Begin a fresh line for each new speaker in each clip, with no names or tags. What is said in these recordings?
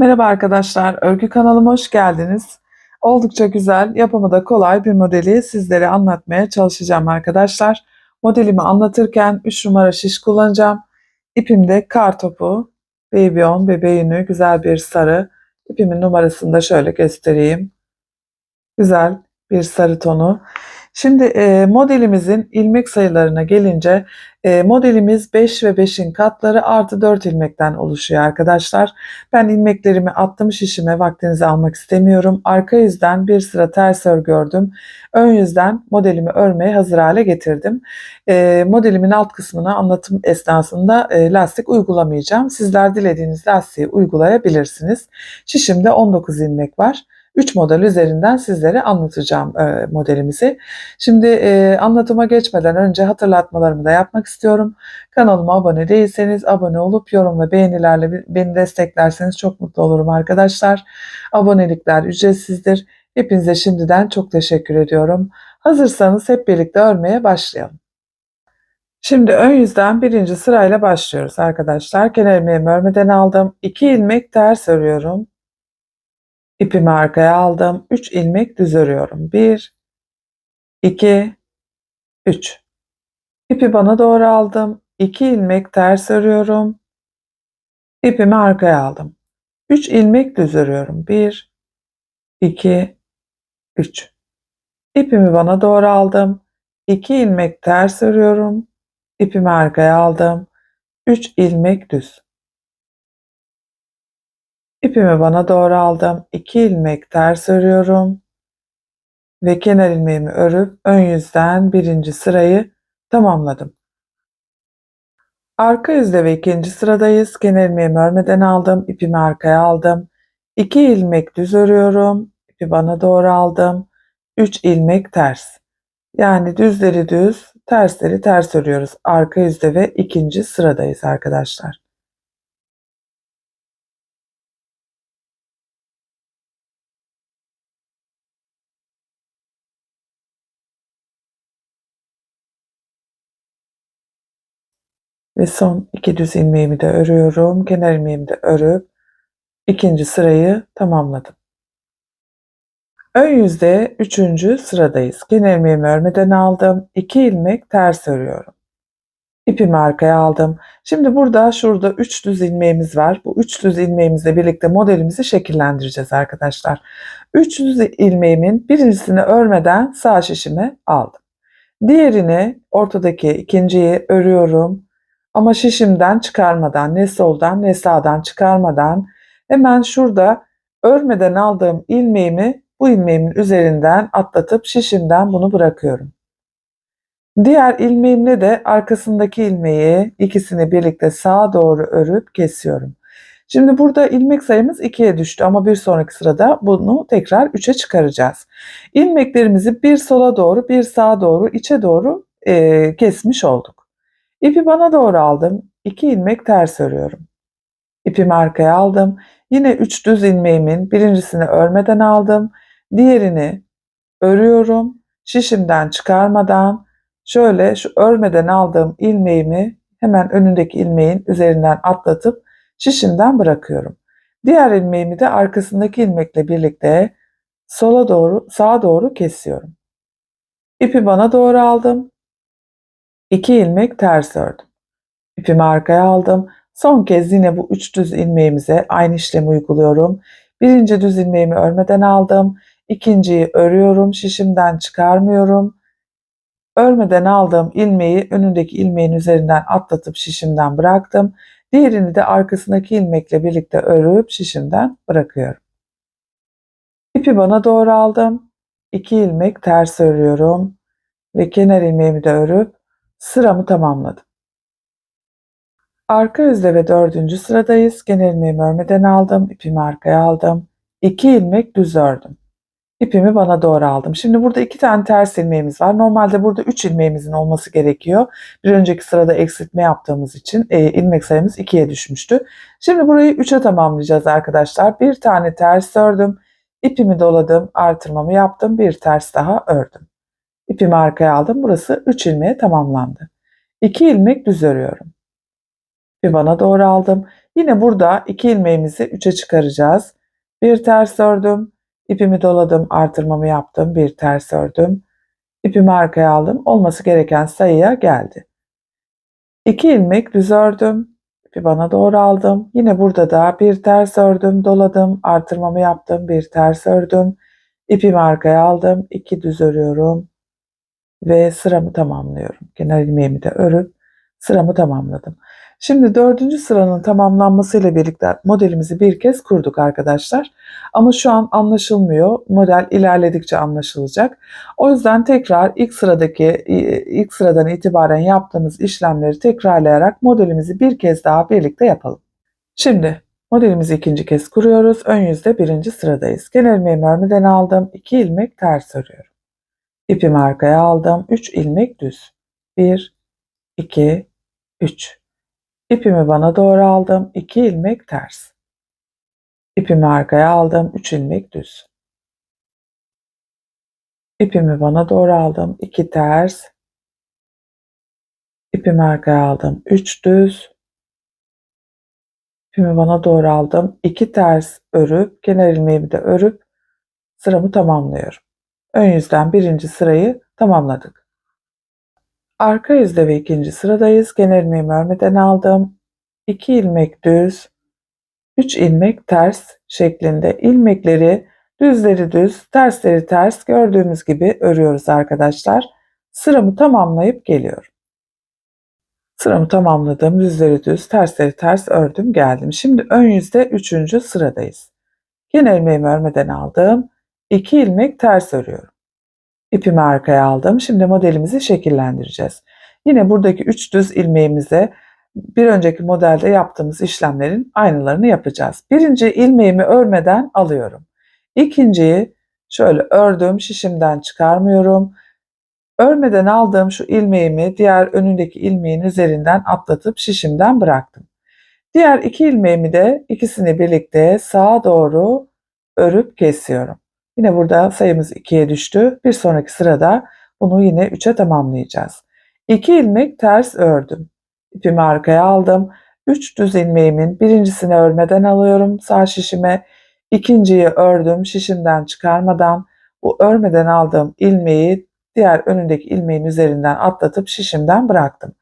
Merhaba arkadaşlar, örgü kanalıma hoş geldiniz. Oldukça güzel, yapımı da kolay bir modeli sizlere anlatmaya çalışacağım arkadaşlar. Modelimi anlatırken 3 numara şiş kullanacağım. İpimde kar topu, baby on, bebe yünü, güzel bir sarı. İpimin numarasını da şöyle göstereyim. Güzel bir sarı tonu. Şimdi e, modelimizin ilmek sayılarına gelince e, modelimiz 5 ve 5'in katları artı 4 ilmekten oluşuyor arkadaşlar. Ben ilmeklerimi attım şişime vaktinizi almak istemiyorum. Arka yüzden bir sıra ters örgü ördüm. Ön yüzden modelimi örmeye hazır hale getirdim. E, modelimin alt kısmına anlatım esnasında e, lastik uygulamayacağım. Sizler dilediğiniz lastiği uygulayabilirsiniz. Şişimde 19 ilmek var. 3 model üzerinden sizlere anlatacağım e, modelimizi. Şimdi e, anlatıma geçmeden önce hatırlatmalarımı da yapmak istiyorum. Kanalıma abone değilseniz abone olup yorum ve beğenilerle beni desteklerseniz çok mutlu olurum arkadaşlar. Abonelikler ücretsizdir. Hepinize şimdiden çok teşekkür ediyorum. Hazırsanız hep birlikte örmeye başlayalım. Şimdi ön yüzden birinci sırayla başlıyoruz arkadaşlar. Kenar ilmeğimi örmeden aldım. 2 ilmek ters örüyorum. İpimi arkaya aldım. 3 ilmek düz örüyorum. 1 2 3 İpi bana doğru aldım. 2 ilmek ters örüyorum. İpimi arkaya aldım. 3 ilmek düz örüyorum. 1 2 3 İpimi bana doğru aldım. 2 ilmek ters örüyorum. İpimi arkaya aldım. 3 ilmek düz. İpimi bana doğru aldım. 2 ilmek ters örüyorum. Ve kenar ilmeğimi örüp ön yüzden birinci sırayı tamamladım. Arka yüzde ve ikinci sıradayız. Kenar ilmeğimi örmeden aldım. İpimi arkaya aldım. 2 ilmek düz örüyorum. İpi bana doğru aldım. 3 ilmek ters. Yani düzleri düz, tersleri ters örüyoruz. Arka yüzde ve ikinci sıradayız arkadaşlar. Ve son iki düz ilmeğimi de örüyorum. Kenar ilmeğimi de örüp ikinci sırayı tamamladım. Ön yüzde üçüncü sıradayız. Kenar ilmeğimi örmeden aldım. 2 ilmek ters örüyorum. İpimi arkaya aldım. Şimdi burada şurada 3 düz ilmeğimiz var. Bu 3 düz ilmeğimizle birlikte modelimizi şekillendireceğiz arkadaşlar. 3 düz ilmeğimin birincisini örmeden sağ şişime aldım. Diğerini ortadaki ikinciyi örüyorum. Ama şişimden çıkarmadan, ne soldan ne sağdan çıkarmadan hemen şurada örmeden aldığım ilmeğimi bu ilmeğimin üzerinden atlatıp şişimden bunu bırakıyorum. Diğer ilmeğimle de arkasındaki ilmeği ikisini birlikte sağa doğru örüp kesiyorum. Şimdi burada ilmek sayımız 2'ye düştü ama bir sonraki sırada bunu tekrar 3'e çıkaracağız. İlmeklerimizi bir sola doğru bir sağa doğru içe doğru e, kesmiş olduk. İpi bana doğru aldım. 2 ilmek ters örüyorum. İpimi arkaya aldım. Yine 3 düz ilmeğimin birincisini örmeden aldım. Diğerini örüyorum. Şişimden çıkarmadan şöyle şu örmeden aldığım ilmeğimi hemen önündeki ilmeğin üzerinden atlatıp şişimden bırakıyorum. Diğer ilmeğimi de arkasındaki ilmekle birlikte sola doğru, sağa doğru kesiyorum. İpi bana doğru aldım. 2 ilmek ters ördüm. İpimi arkaya aldım. Son kez yine bu üç düz ilmeğimize aynı işlemi uyguluyorum. Birinci düz ilmeğimi örmeden aldım. İkinciyi örüyorum. Şişimden çıkarmıyorum. Örmeden aldığım ilmeği önündeki ilmeğin üzerinden atlatıp şişimden bıraktım. Diğerini de arkasındaki ilmekle birlikte örüp şişimden bırakıyorum. İpi bana doğru aldım. 2 ilmek ters örüyorum ve kenar ilmeğimi de örüp sıramı tamamladım. Arka yüzde ve dördüncü sıradayız. Genel ilmeğimi örmeden aldım. ipimi arkaya aldım. 2 ilmek düz ördüm. İpimi bana doğru aldım. Şimdi burada iki tane ters ilmeğimiz var. Normalde burada 3 ilmeğimizin olması gerekiyor. Bir önceki sırada eksiltme yaptığımız için e, ilmek sayımız 2'ye düşmüştü. Şimdi burayı 3'e tamamlayacağız arkadaşlar. Bir tane ters ördüm. İpimi doladım. Artırmamı yaptım. Bir ters daha ördüm. İpimi arkaya aldım. Burası 3 ilmeğe tamamlandı. 2 ilmek düz örüyorum. Bir bana doğru aldım. Yine burada iki ilmeğimizi 3'e çıkaracağız. Bir ters ördüm, ipimi doladım, artırmamı yaptım, bir ters ördüm. İpimi arkaya aldım. Olması gereken sayıya geldi. 2 ilmek düz ördüm. İpi bana doğru aldım. Yine burada da bir ters ördüm, doladım, artırmamı yaptım, bir ters ördüm. İpimi arkaya aldım. 2 düz örüyorum ve sıramı tamamlıyorum. Genel ilmeğimi de örüp sıramı tamamladım. Şimdi dördüncü sıranın tamamlanmasıyla birlikte modelimizi bir kez kurduk arkadaşlar. Ama şu an anlaşılmıyor. Model ilerledikçe anlaşılacak. O yüzden tekrar ilk sıradaki ilk sıradan itibaren yaptığımız işlemleri tekrarlayarak modelimizi bir kez daha birlikte yapalım. Şimdi modelimizi ikinci kez kuruyoruz. Ön yüzde birinci sıradayız. Genel ilmeğimi örmeden aldım. 2 ilmek ters örüyorum. İpimi arkaya aldım. 3 ilmek düz. 1, 2, 3. İpimi bana doğru aldım. 2 ilmek ters. İpimi arkaya aldım. 3 ilmek düz. İpimi bana doğru aldım. 2 ters. İpimi arkaya aldım. 3 düz. İpimi bana doğru aldım. 2 ters örüp kenar ilmeğimi de örüp sıramı tamamlıyorum. Ön yüzden birinci sırayı tamamladık. Arka yüzde ve ikinci sıradayız. Genel ilmeğimi örmeden aldım. 2 ilmek düz, 3 ilmek ters şeklinde ilmekleri düzleri düz, tersleri ters gördüğümüz gibi örüyoruz arkadaşlar. Sıramı tamamlayıp geliyorum. Sıramı tamamladım. Düzleri düz, tersleri ters ördüm geldim. Şimdi ön yüzde 3. sıradayız. Genel ilmeğimi örmeden aldım. 2 ilmek ters örüyorum. İpimi arkaya aldım. Şimdi modelimizi şekillendireceğiz. Yine buradaki 3 düz ilmeğimize bir önceki modelde yaptığımız işlemlerin aynılarını yapacağız. Birinci ilmeğimi örmeden alıyorum. İkinciyi şöyle ördüm, şişimden çıkarmıyorum. Örmeden aldığım şu ilmeğimi diğer önündeki ilmeğin üzerinden atlatıp şişimden bıraktım. Diğer iki ilmeğimi de ikisini birlikte sağa doğru örüp kesiyorum. Yine burada sayımız 2'ye düştü. Bir sonraki sırada bunu yine 3'e tamamlayacağız. 2 ilmek ters ördüm. İpimi arkaya aldım. 3 düz ilmeğimin birincisini örmeden alıyorum sağ şişime. İkinciyi ördüm şişimden çıkarmadan bu örmeden aldığım ilmeği diğer önündeki ilmeğin üzerinden atlatıp şişimden bıraktım.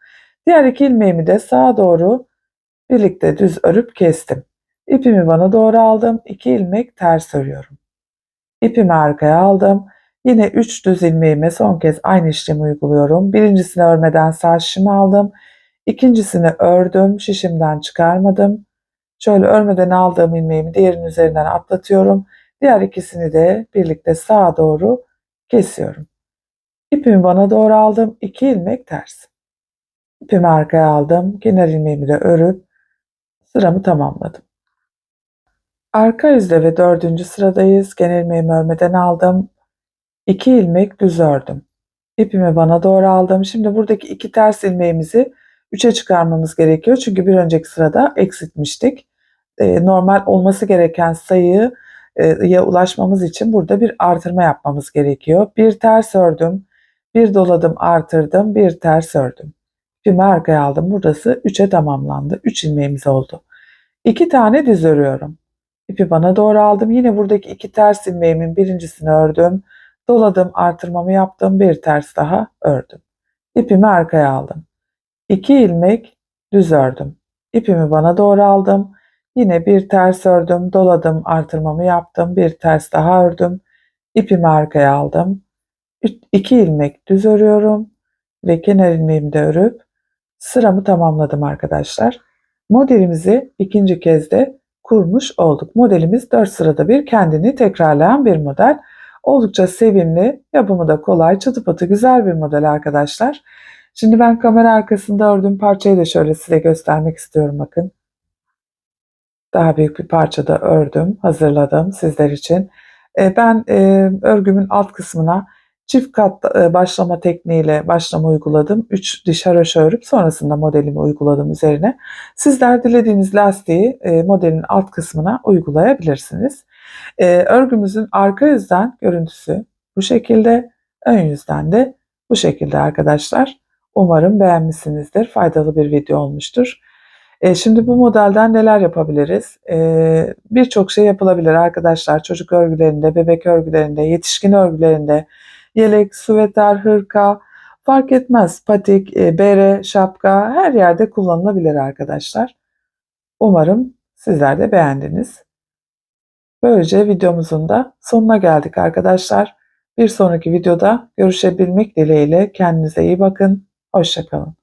Diğer iki ilmeğimi de sağa doğru birlikte düz örüp kestim. İpimi bana doğru aldım. 2 ilmek ters örüyorum. İpimi arkaya aldım. Yine 3 düz ilmeğime son kez aynı işlemi uyguluyorum. Birincisini örmeden sağ şişimi aldım. İkincisini ördüm. Şişimden çıkarmadım. Şöyle örmeden aldığım ilmeğimi diğerinin üzerinden atlatıyorum. Diğer ikisini de birlikte sağa doğru kesiyorum. İpimi bana doğru aldım. 2 ilmek ters. İpimi arkaya aldım. Kenar ilmeğimi de örüp sıramı tamamladım. Arka yüzde ve dördüncü sıradayız. Genel ilmeğimi örmeden aldım. 2 ilmek düz ördüm. İpimi bana doğru aldım. Şimdi buradaki iki ters ilmeğimizi 3'e çıkarmamız gerekiyor. Çünkü bir önceki sırada eksiltmiştik. Ee, normal olması gereken sayıya e, ulaşmamız için burada bir artırma yapmamız gerekiyor. Bir ters ördüm, bir doladım artırdım, bir ters ördüm. İpimi arkaya aldım. Burası 3'e tamamlandı. 3 ilmeğimiz oldu. 2 tane düz örüyorum. İpi bana doğru aldım. Yine buradaki iki ters ilmeğimin birincisini ördüm. Doladım, artırmamı yaptım. Bir ters daha ördüm. İpimi arkaya aldım. 2 ilmek düz ördüm. İpimi bana doğru aldım. Yine bir ters ördüm, doladım, artırmamı yaptım. Bir ters daha ördüm. İpimi arkaya aldım. 2 ilmek düz örüyorum ve kenar ilmeğimi de örüp sıramı tamamladım arkadaşlar. Modelimizi ikinci kez de kurmuş olduk. Modelimiz 4 sırada bir kendini tekrarlayan bir model. Oldukça sevimli, yapımı da kolay, çıtı patı güzel bir model arkadaşlar. Şimdi ben kamera arkasında ördüğüm parçayı da şöyle size göstermek istiyorum bakın. Daha büyük bir parçada ördüm, hazırladım sizler için. E, ben e, örgümün alt kısmına çift kat e, başlama tekniğiyle başlama uyguladım. 3 diş haroşa örüp sonrasında modelimi uyguladım üzerine. Sizler dilediğiniz lastiği modelin alt kısmına uygulayabilirsiniz. Örgümüzün arka yüzden görüntüsü bu şekilde, ön yüzden de bu şekilde arkadaşlar. Umarım beğenmişsinizdir. Faydalı bir video olmuştur. E, şimdi bu modelden neler yapabiliriz? E, Birçok şey yapılabilir arkadaşlar. Çocuk örgülerinde, bebek örgülerinde, yetişkin örgülerinde, yelek, süveter, hırka fark etmez. Patik, e, bere, şapka her yerde kullanılabilir arkadaşlar. Umarım sizler de beğendiniz. Böylece videomuzun da sonuna geldik arkadaşlar. Bir sonraki videoda görüşebilmek dileğiyle kendinize iyi bakın. Hoşçakalın.